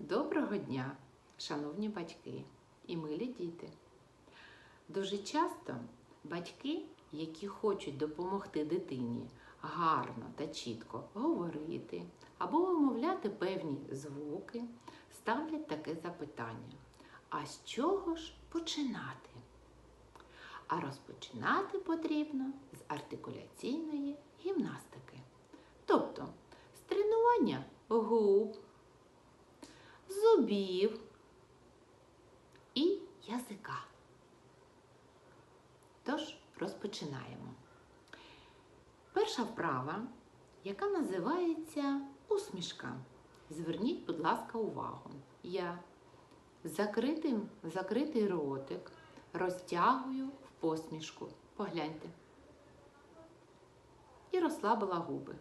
Доброго дня, шановні батьки і милі діти. Дуже часто батьки, які хочуть допомогти дитині гарно та чітко говорити або вимовляти певні звуки, ставлять таке запитання: а з чого ж починати? А розпочинати потрібно з артикуляційної гімнастики, тобто з тренування губ, зубів і язика. Тож розпочинаємо. Перша вправа, яка називається усмішка. Зверніть, будь ласка, увагу. Я закритий, закритий ротик розтягую в посмішку. Погляньте. І розслабила губи.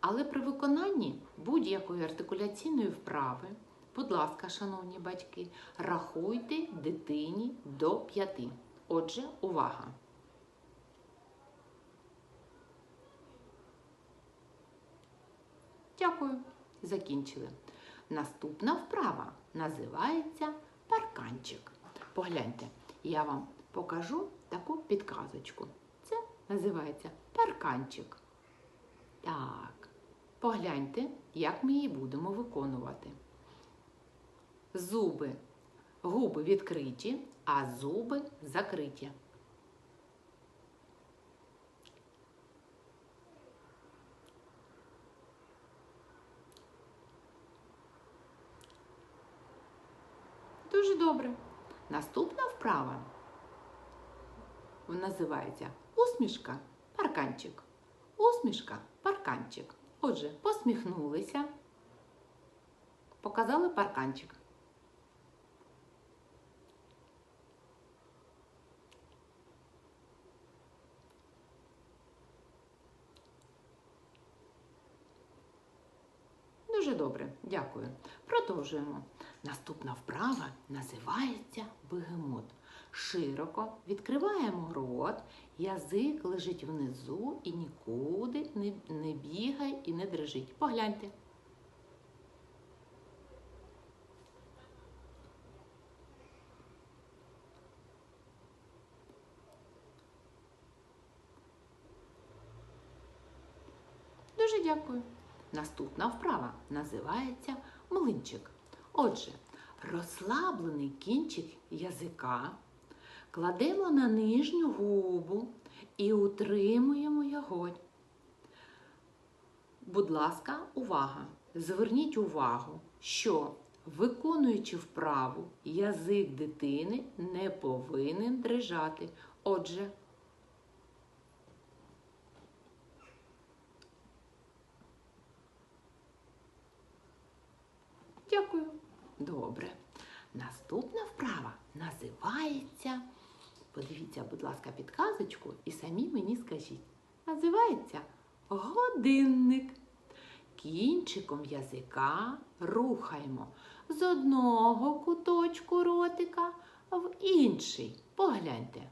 Але при виконанні будь-якої артикуляційної вправи, будь ласка, шановні батьки, рахуйте дитині до п'яти. Отже, увага! Дякую. Закінчили. Наступна вправа називається парканчик. Погляньте, я вам покажу таку підказочку. Це називається парканчик. Так, погляньте, як ми її будемо виконувати. Зуби, губи відкриті, а зуби закриті. Дуже добре. Наступна вправа називається усмішка, парканчик. Усмішка, парканчик. Отже, посміхнулися, показали парканчик. Дуже добре, дякую. Продовжуємо. Наступна вправа називається бегемот. Широко відкриваємо рот, язик лежить внизу і нікуди не, не бігає і не дрижить. Погляньте. Дуже дякую. Наступна вправа називається млинчик. Отже, розслаблений кінчик язика кладемо на нижню губу і утримуємо його. Будь ласка, увага! Зверніть увагу, що, виконуючи вправу, язик дитини не повинен дрижати. Отже, Дякую. Добре. Наступна вправа називається. Подивіться, будь ласка, підказочку і самі мені скажіть. Називається годинник. Кінчиком язика рухаємо з одного куточку ротика в інший. Погляньте.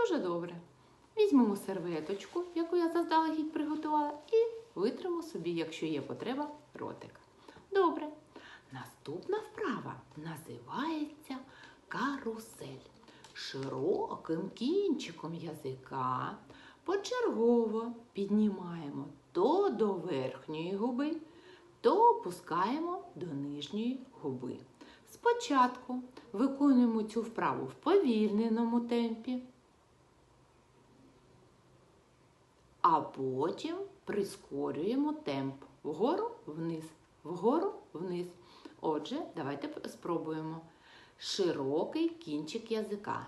Дуже добре. Візьмемо серветочку, яку я заздалегідь приготувала, і витримо собі, якщо є потреба, ротик. Добре. Наступна вправа називається карусель. Широким кінчиком язика почергово піднімаємо то до верхньої губи, то опускаємо до нижньої губи. Спочатку виконуємо цю вправу в повільненому темпі. А потім прискорюємо темп вгору вниз, вгору вниз. Отже, давайте спробуємо. Широкий кінчик язика.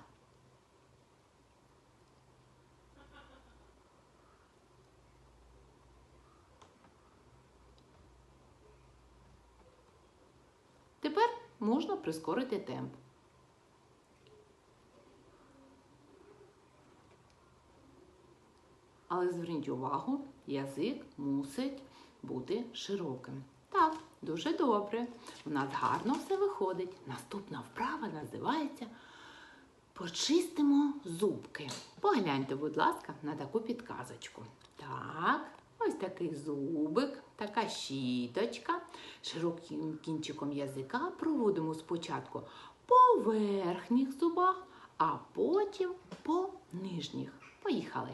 Тепер можна прискорити темп. Але зверніть увагу, язик мусить бути широким. Так, Дуже добре. У нас гарно все виходить. Наступна вправа називається Почистимо зубки. Погляньте, будь ласка, на таку підказочку. Так, ось такий зубик, така щіточка. Широким кінчиком язика проводимо спочатку по верхніх зубах, а потім по нижніх. Поїхали.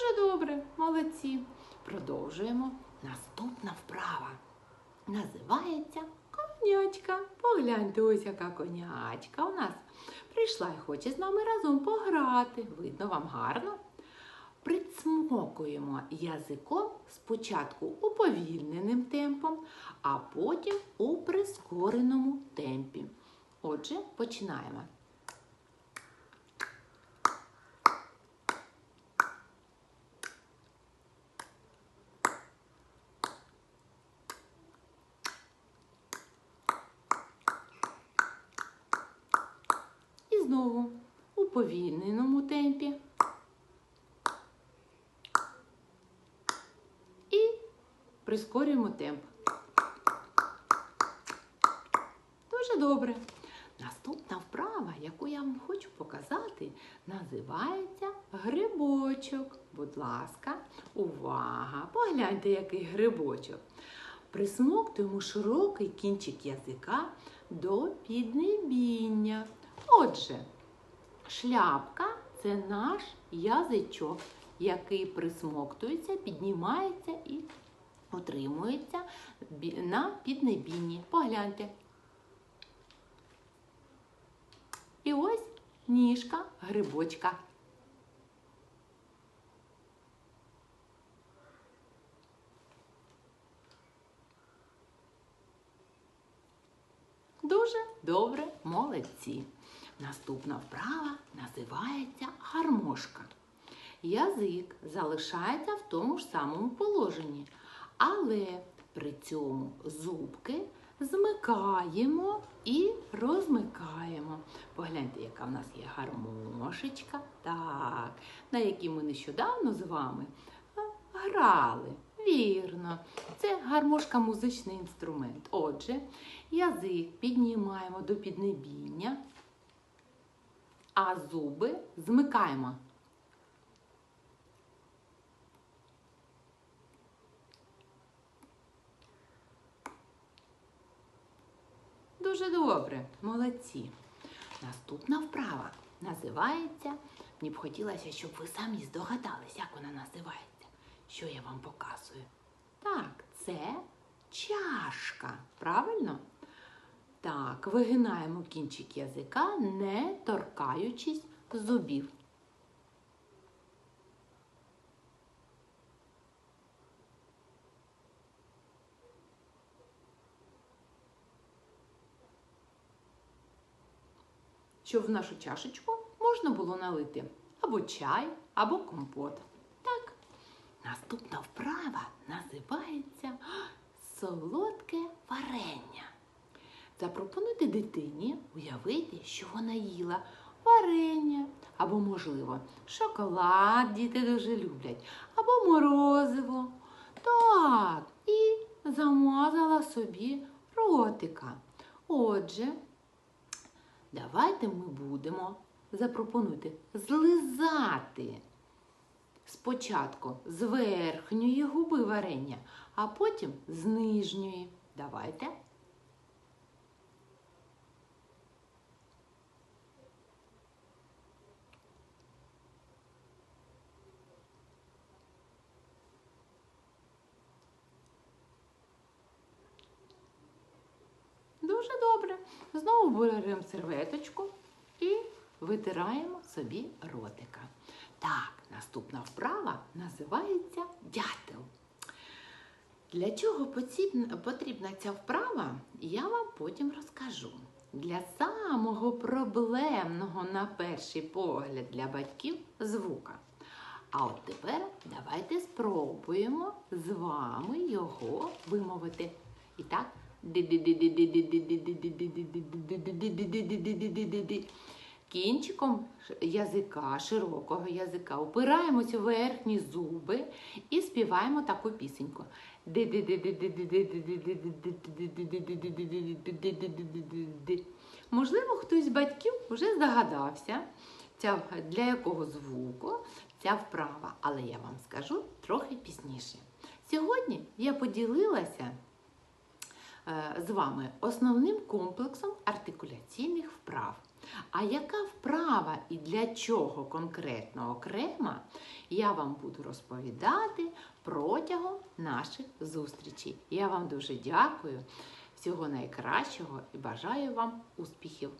Дуже добре, молодці. Продовжуємо. Наступна вправа. Називається конячка. Погляньте, ось яка конячка у нас прийшла і хоче з нами разом пограти. Видно вам гарно? Прицмокуємо язиком спочатку уповільненим темпом, а потім у прискореному темпі. Отже, починаємо. І знову у повільненому темпі. І прискорюємо темп. Дуже добре. Наступна вправа, яку я вам хочу показати, називається грибочок. Будь ласка, увага! Погляньте, який грибочок. Присмоктуємо широкий кінчик язика до піднебіння. Отже, шляпка це наш язичок, який присмоктується, піднімається і отримується на піднебінні. Погляньте. І ось ніжка грибочка. Дуже добре, молодці. Наступна вправа називається гармошка. Язик залишається в тому ж самому положенні, але при цьому зубки змикаємо і розмикаємо. Погляньте, яка в нас є гармошечка, так, на якій ми нещодавно з вами грали. Вірно, це гармошка музичний інструмент. Отже, язик піднімаємо до піднебіння, а зуби змикаємо. Дуже добре, молодці. Наступна вправа називається. Мені б хотілося, щоб ви самі здогадались, як вона називається. Що я вам показую? Так, це чашка. Правильно? Так, вигинаємо кінчик язика, не торкаючись зубів. щоб в нашу чашечку можна було налити або чай, або компот. Так, наступна вправа називається солодке варення. Запропонуйте дитині уявити, що вона їла варення, або, можливо, шоколад діти дуже люблять, або морозиво. Так, і замазала собі ротика. Отже, Давайте ми будемо запропонуйте злизати спочатку з верхньої губи варення, а потім з нижньої. Давайте. Дуже добре. Знову беремо серветочку і витираємо собі ротика. Так, наступна вправа називається дятел. Для чого потрібна, ця вправа, я вам потім розкажу. Для самого проблемного, на перший погляд, для батьків звука. А от тепер давайте спробуємо з вами його вимовити. І так. Кінчиком язика, широкого язика, опираємось у верхні зуби і співаємо таку пісеньку. Можливо, хтось з батьків вже здогадався, для якого звуку ця вправа, але я вам скажу трохи пізніше. Сьогодні я поділилася з вами основним комплексом артикуляційних вправ. А яка вправа і для чого конкретно окрема, я вам буду розповідати протягом наших зустрічей. Я вам дуже дякую, всього найкращого і бажаю вам успіхів!